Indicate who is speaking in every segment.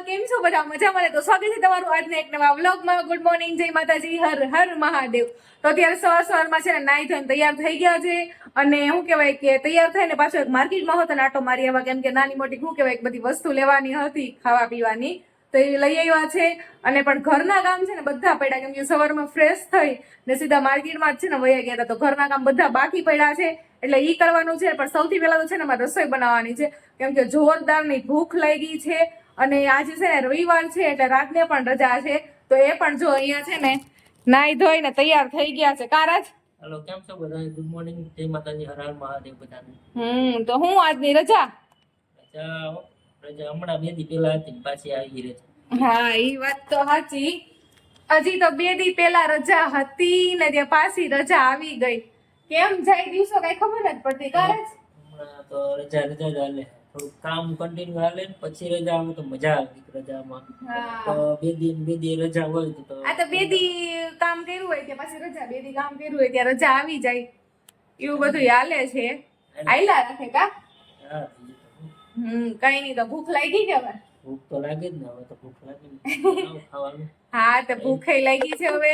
Speaker 1: કેમ છો બધા? મજામાં? મળે તો સ્વાગત છે તમારું આજના એક નવા વ્લોગમાં. ગુડ મોર્નિંગ જય માતાજી. હર હર મહાદેવ. તો અત્યારે સવાર સવારમાં છે ને નાઈ ધોઈને તૈયાર થઈ ગયા છે. અને શું કહેવાય કે તૈયાર થઈને પાછો એક માર્કેટમાં હોતો ને આટો મારી આવ્યા કેમ કે નાની મોટી શું કહેવાય બધી વસ્તુ લેવાની હતી ખાવા પીવાની. તો એ લઈ આવ્યા છે. અને પણ ઘરના કામ છે ને બધા પડ્યા. કેમ કે સવારમાં ફ્રેશ થઈ ને સીધા માર્કેટમાં જ છે ને વયા ગયા હતા. તો ઘરના કામ બધા બાકી પડ્યા છે. એટલે એ કરવાનું છે. પણ સૌથી પહેલા તો છે ને મારે રસોઈ બનાવવાની છે. કેમ કે જોરદારની ભૂખ લાગી છે. અને આજે છે ને રવિવાર છે એટલે રાતને પણ રજા છે તો એ પણ જો અહીંયા છે ને નાઈ ધોઈને તૈયાર થઈ ગયા છે. કારાજ?
Speaker 2: હેલો કેમ છો બધા ગુડ મોર્નિંગ જય માતાજી હર હર મહાદેવ બધાને.
Speaker 1: હમ તો હું આજની રજા?
Speaker 2: રજા રજા હમણાં બે દી પહેલા હતી પાછી આવી રજા
Speaker 1: હા એ વાત તો સાચી હજી તો બે દી પહેલા રજા હતી ને ત્યાં પાછી રજા આવી ગઈ. કેમ જાય દિવસો કઈ ખબર જ પડતી કારાજ?
Speaker 2: હમણાં તો રજા રજા જ હાલે. થોડુંક કામ કન્ટિન્યુ હાલે પછી રજા આવે તો મજા આવે રજામાં. તો બે દિન બે દી રજા હોય તો
Speaker 1: આ તો બે દી કામ કર્યું હોય કે પછી રજા બે દી કામ કર્યું હોય ત્યાં રજા આવી જાય. એવું બધું હાલે છે. આયલા રાખે કા? હમ કઈ નહીં તો ભૂખ લાગી કે હવે?
Speaker 2: ભૂખ તો લાગે જ ને હવે તો ભૂખ લાગે ખાવાનું
Speaker 1: હા તો ભૂખે લાગી છે હવે.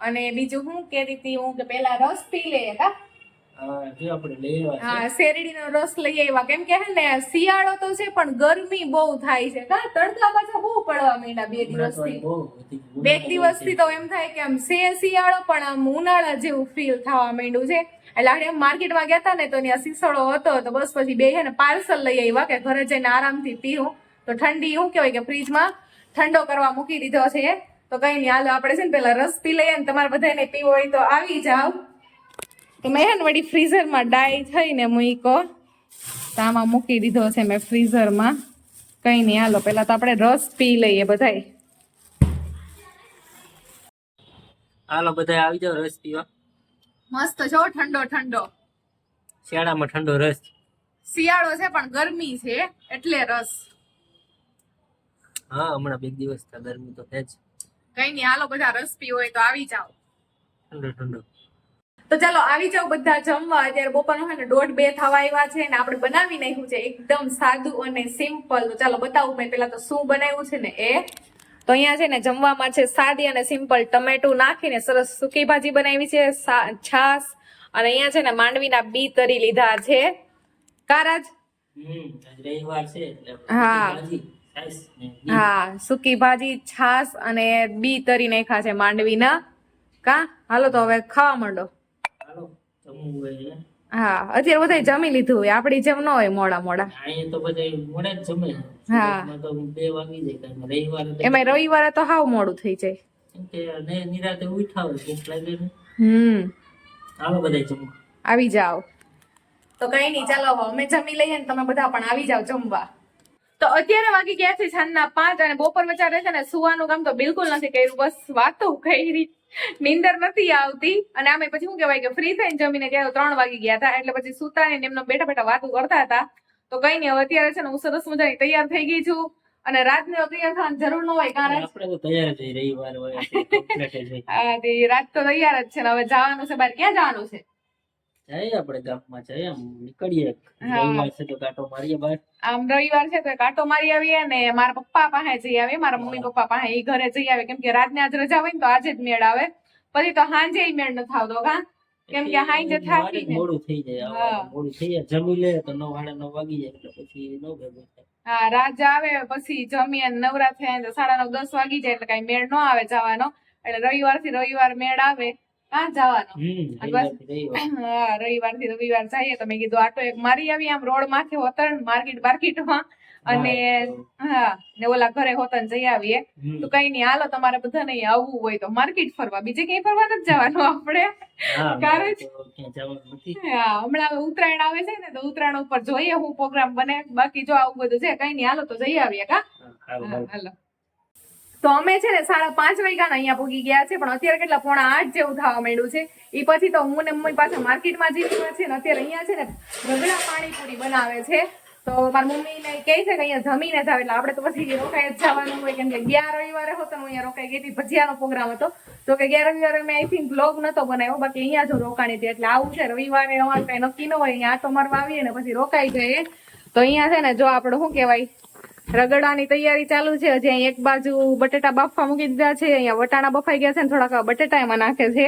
Speaker 1: અને બીજું હું કહેતી હતી હું કે પેલા રસ પી લે કા?
Speaker 2: જો આપણે લઈ આવ્યા
Speaker 1: હા શેરડીનો રસ લઈ આવ્યા. કેમ કે હે ને શિયાળો તો છે પણ ગરમી બહુ થાય છે. કા તડકા પાછા બહુ પડવા માંડ્યા બે
Speaker 2: છે હમણાં તો
Speaker 1: દિવસથી.
Speaker 2: બહુ વધી ગયું.
Speaker 1: બે દિવસથી તો એમ થાય કે આમ સે શિયાળો પણ આમ ઉનાળા જેવું ફીલ થવા માંડ્યું છે. એટલે આપણે માર્કેટમાં ગયા હતા ને તો ત્યાં શીસળો હતો તો બસ પછી બે હે ને પાર્સલ લઈ આવ્યા કે ઘરે જઈને આરામથી પીવું. તો ઠંડી શું કહેવાય કે ફ્રીજમાં ઠંડો કરવા મૂકી દીધો છે. તો કઈ નહીં હાલો આપણે છે ને પેલા રસ પી લઈએ ને તમારે બધાને પીવો હોય તો આવી જાવ તો મેં હે ને વળી ફ્રીઝરમાં ડાય થઈને મૂકો તો આમાં મૂકી દીધો છે મેં ફ્રીઝરમાં કઈ નહીં હાલો પેલા તો આપણે રસ પી લઈએ બધાય.
Speaker 2: હાલો બધા આવી જાઓ રસ પીવા.
Speaker 1: મસ્ત છો ઠંડો ઠંડો.
Speaker 2: શિયાળામાં ઠંડો રસ.
Speaker 1: શિયાળો છે પણ ગરમી છે એટલે રસ.
Speaker 2: હા હમણાં બે દિવસ ગરમી તો છે જ.
Speaker 1: કઈ નહીં હાલો બધા રસ પીવો હોય તો આવી જાઓ.
Speaker 2: ઠંડો ઠંડો.
Speaker 1: તો ચાલો આવી જાઓ બધા જમવા. અત્યારે બપોરનો છે ને દોઢ બે થવા આવ્યા છે ને આપણે બનાવી નાખ્યું છે એકદમ સાદું અને સિમ્પલ તો ચાલો બતાવું મેં પેલા તો શું બનાવ્યું છે ને એ. તો અહીંયા છે ને જમવામાં છે સાદી અને સિમ્પલ ટમેટું નાખીને સરસ સૂકી ભાજી બનાવી છે છાસ અને અહીંયા છે ને માંડવીના બી તરી લીધા છે. કારાજ?
Speaker 2: રવિવાર છે
Speaker 1: હા. હા સૂકી ભાજી છાસ અને બી તરી નાખ્યા છે માંડવીના. કા? હાલો તો હવે ખાવા માંડો.
Speaker 2: હોય.
Speaker 1: હા? અત્યારે બધા જમી લીધું હોય આપડી જેમ ન હોય મોડા મોડા.
Speaker 2: અહીંયા તો બધા મોડે જ જમે.
Speaker 1: હા.
Speaker 2: તો બે વાગી જાય રવિવાર.
Speaker 1: એમાં રવિવારે તો હાવ મોડું થઈ જાય.
Speaker 2: કે નિરાતે ઉઠાવ ભૂખ લાગે
Speaker 1: હમ.
Speaker 2: હાલો બધા જમવા.
Speaker 1: આવી જાઓ. તો કઈ નહીં ચાલો અમે જમી લઈએ ને તમે બધા પણ આવી જાઓ જમવા. તો અત્યારે વાગી ગયા છે સાંજના પાંચ અને બપોર વચારે છે ને સુવાનું કામ તો બિલકુલ નથી કર્યું બસ વાતો કરી નીંદર નથી આવતી. અને આમે પછી શું કહેવાય કે ફ્રી થઈને જમીને ગયા ત્રણ વાગી ગયા હતા. એટલે પછી સુતા ને એમને બેઠા બેઠા વાતો કરતા હતા. તો કઈ નહીં હવે અત્યારે છે ને હું સરસ મજાની તૈયાર થઈ ગઈ છું. અને રાત ને તૈયાર થવાની જરૂર ન હોય કારણ
Speaker 2: આપણે તો તૈયાર જ રવિવાર હોય
Speaker 1: તે રાત તો તૈયાર જ છે ને. હવે જવાનું છે બહાર ક્યાં જવાનું છે?
Speaker 2: જઈએ આપણે ગામમાં જઈએ આમ નીકળીએ. રવિવાર છે તો કાંટો મારીએ બહાર.
Speaker 1: આમ રવિવાર છે તો કાંટો મારી આવીએ ને મારા પપ્પા પાસે જઈ આવીએ. મારા મમ્મી પપ્પા પાસે એ ઘરે જઈ આવે કેમ કે રાતને આજ રજા હોય ને તો આજે જ મેળ આવે. પછી તો હાંજે મેળ ન થાવતો કા? કેમ કે હાંજે થાકી.
Speaker 2: મોડું થઈ જાય. મોડું થઈ જાય. જમી લે તો નવ સાડા નવ વાગી જાય એટલે પછી ન ભેગું
Speaker 1: હા રાજા આવે પછી જમીએ નવરા થાય તો સાડા નવ દસ વાગી જાય એટલે કઈ મેળ ન આવે જવાનો. એટલે રવિવારથી રવિવાર મેળ આવે. કાં જવાનો.
Speaker 2: રવિવાર.
Speaker 1: હા રવિવારથી રવિવાર જઈએ તો મેં કીધું આટો એક મારી આવી આમ રોડ માથે હોતણ માર્કેટ બાર્કેટમાં. અને
Speaker 2: હા,
Speaker 1: ને ઓલા ઘરે હોતન જઈ આવીએ. તો કઈ નઈ હાલો તમારે બધાને નહીં આવવું હોય તો માર્કેટ ફરવા. બીજે ક્યાંય ફરવા નથી જવાનું આપણે.
Speaker 2: હા,
Speaker 1: કારણ હા, હમણાં ઉત્તરાયણ આવે છે ને તો ઉત્તરાયણ ઉપર જોઈએ હું પ્રોગ્રામ બને. બાકી જો આવું બધું છે કઈ નઈ હાલો તો જઈ આવીએ કા?
Speaker 2: હા,
Speaker 1: હા. હાલો. તો અમે છે ને સાડા પાંચ વાગ્યાના અહીંયા પૂગી ગયા છે, પણ અત્યારે કેટલા પોણા આઠ જેવું થવા માંડ્યું છે. એ પછી તો હું ને મમ્મી પાછા માર્કેટમાં જઈ રહ્યા છે ને અત્યારે અહીંયા છે ને રગડા પાણીપુરી બનાવે છે. તો મારી મમ્મી ને કહે છે કે અહીંયા જમીને જાવ, એટલે આપણે તો પછી રોકાઈ જ જવાનું હોય, કેમ કે ગયા રવિવારે હતો હું અહીંયા રોકાઈ ગઈ હતી, ભજીયાનો પ્રોગ્રામ હતો. તો કે ગયા રવિવારે મેં આઈ થિંક બ્લોગ નતો બનાવ્યો, બાકી અહીંયા જો રોકાણી હતી, એટલે આવું છે, રવિવારે અમારે કઈ નક્કી ન હોય, અહીંયા આટો મારવા આવીએ ને પછી રોકાઈ જઈએ. તો અહીંયા છે ને જો આપણે શું કહેવાય રગડાની તૈયારી ચાલુ છે. હજી અહીં એક બાજુ બટેટા બાફવા મૂકી દીધા છે. અહીંયા વટાણા બફાઈ ગયા છે ને થોડાક બટેટા એમાં નાખે છે.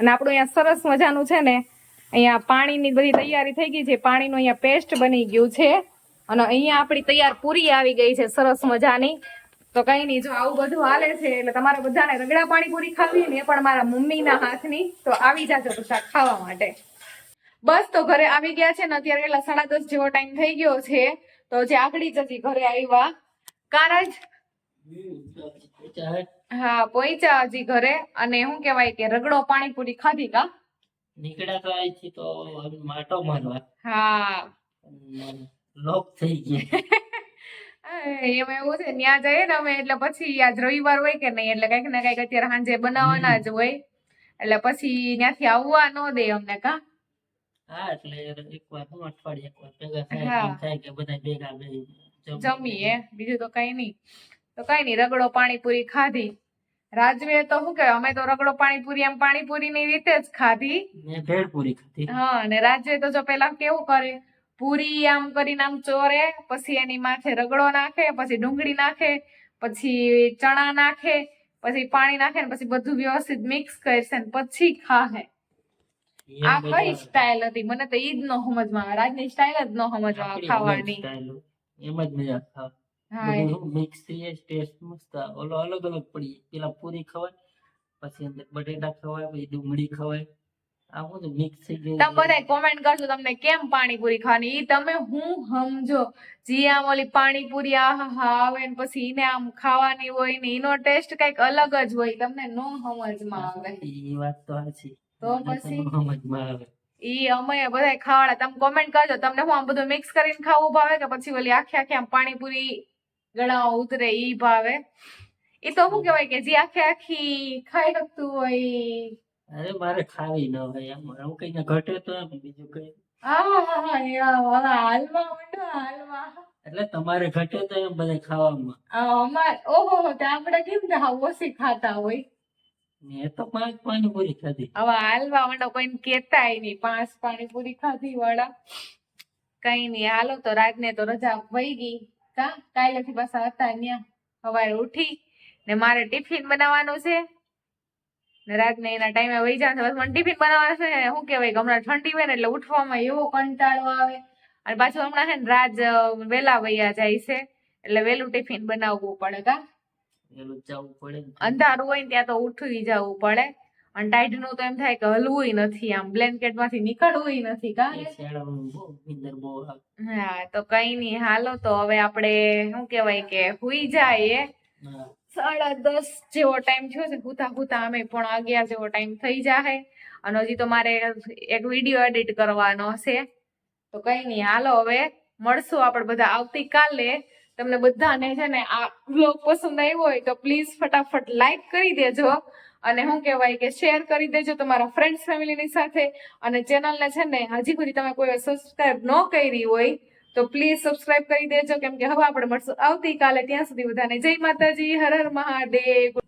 Speaker 1: અને આપણું અહીંયા સરસ મજાનું છે ને, અહીંયા પાણીની બધી તૈયારી થઈ ગઈ છે. પાણીનું અહીંયા પેસ્ટ બની ગયું છે. અને અહીંયા આપણી તૈયાર પૂરી આવી ગઈ છે સરસ મજાની. તો કઈ નહીં, જો આવું બધું હાલે છે, એટલે તમારે બધાને રગડા પાણી પૂરી ખાવી ને પણ મારા મમ્મીના હાથની. તો આવી જાજો બધા ખાવા માટે. બસ તો ઘરે આવી ગયા છે ને, અત્યારે એટલા સાડા દસ જેવો ટાઈમ થઈ ગયો છે. તો જે આગળી જતી ઘરે આવ્યા કારજ? હા પોઈચા હજી ઘરે અને શું કેવાય કે રગડો પાણીપુરી ખાધી કા?
Speaker 2: નીકળ્યા તો અહીંથી તો માટો મારવા.
Speaker 1: હા.
Speaker 2: લોક થઈ ગયા.
Speaker 1: એમ એવું છે ત્યાં જઈએ ને અમે એટલે પછી આજ રવિવાર હોય કે નહીં એટલે કંઈક ને કંઈક અત્યારે સાંજે બનાવવાના જ હોય. એટલે પછી ત્યાંથી આવવા ન દે અમને કા?
Speaker 2: હા એટલે એક હું અઠવાડિયે એક ભેગા થાય થાય કે બધા ભેગા બેસી
Speaker 1: જમીએ બીજું તો કઈ નહીં. તો કઈ નહીં રગડો પાણીપુરી ખાધી. રાજવીએ તો શું કે અમે તો રગડો પાણીપુરી એમ પાણીપુરી ની રીતે જ ખાધી.
Speaker 2: મેં ભેળ ખાધી.
Speaker 1: હા અને રાજવે તો જો પેલા કેવું કરે પૂરી આમ કરીને આમ ચોરે પછી એની માથે રગડો નાખે પછી ડુંગળી નાખે પછી ચણા નાખે પછી પાણી નાખે ને પછી બધું વ્યવસ્થિત મિક્સ કરશે ને પછી ખાહે. આ કઈ
Speaker 2: આવે.
Speaker 1: હતી? મને તો ઈ જ ન સમજમાં આવે. રાજની સ્ટાઈલ જ ન સમજમાં ખાવાની.
Speaker 2: એમ જ મજા ખાવ
Speaker 1: હા
Speaker 2: મિક્સ થઈ ટેસ્ટ મસ્ત ઓલો અલગ અલગ પડી પેલા પૂરી ખવાય પછી અંદર બટેટા ખવાય પછી ડુંગળી ખવાય. આ બધું મિક્સ થઈ
Speaker 1: તમે બધા કોમેન્ટ કરજો તમને કેમ પાણીપુરી ખાવાની? ઈ તમે હું સમજો? જી આમ ઓલી પાણીપુરી આહા હા આવે ને પછી ઈને આમ ખાવાની હોય ને એનો ટેસ્ટ કંઈક અલગ જ હોય. તમને નો સમજમાં આવે.
Speaker 2: ઈ વાત તો સાચી.
Speaker 1: તો પછી? ઈ અમે બધા ખાવાડા તમે કોમેન્ટ કરજો. તમને હું આમ બધું મિક્સ કરીને ખાવું ભાવે કે પછી ઓલી આખી આખી આમ પાણીપુરી ગળામાં ઉતરે ઈ ભાવે? એ તો શું કહેવાય કે જે આખી આખી ખાઈ શકતું હોય
Speaker 2: અરે મારે ખાવી ન હોય એમ. હું કઈ ઘટે તો બીજું કઈ.
Speaker 1: હા હા હા હાલમાં માંડો હાલમાં.
Speaker 2: એટલે તમારે ઘટે તો એમ બધા ખાવામાં.
Speaker 1: અમારે ઓહો તો આપણે કેમ ઓછી ખાતા હોય?
Speaker 2: મેં તો પાંચ પાણીપુરી ખાધી.
Speaker 1: હવે હાલવા પાણીપુરી ખાધી વાળા કઈ નહીં, હાલો તો રાતને તો રજા વહી ગઈ. કા? કાલેથી પાછા હતા ત્યાં સવારે ઉઠી ને મારે ટિફિન બનાવવાનું છે. ને રાતને એના ટાઈમે વહી જાય બસ મને ટિફિન બનાવવાનું છે. ને શું કહેવાય હમણાં ઠંડી હોય ને એટલે ઉઠવામાં એવો કંટાળો આવે. અને પાછું હમણાં છે ને રાત વેલા વૈયા જાય છે. એટલે વહેલું ટિફિન બનાવવું પડે, કા. અંધારું હોય ને ત્યાં તો ઉઠવી જવું પડે. અને ટાઈટનું તો એમ થાય કે હલવું નથી આમ. બ્લેન્કેટમાંથી નીકળવું નથી. હા તો કઈ નઈ હાલો તો હવે આપણે શું કેવાય કે હુઈ જાય સાડા દસ જેવો ટાઈમ થયો છે. હુતા હુતા અમે પણ અગિયાર જેવો ટાઈમ થઈ જાય અને હજી તો મારે એક વીડિયો એડિટ કરવાનો છે. તો કઈ નઈ હાલો હવે મળશું આપણે બધા આવતીકાલે. તમને બધાને છે ને આ વ્લોગ પસંદ આવ્યો હોય તો પ્લીઝ ફટાફટ લાઈક કરી દેજો. અને શું કહેવાય કે શેર કરી દેજો તમારા ફ્રેન્ડ્સ ફેમિલીની સાથે. અને ચેનલને છે ને હજી સુધી તમે કોઈ સબસ્ક્રાઇબ ન કરી હોય તો પ્લીઝ સબસ્ક્રાઇબ કરી દેજો. કેમ કે હવે આપણે મળશું આવતીકાલે. ત્યાં સુધી બધાને જય માતાજી. હર હર મહાદેવ.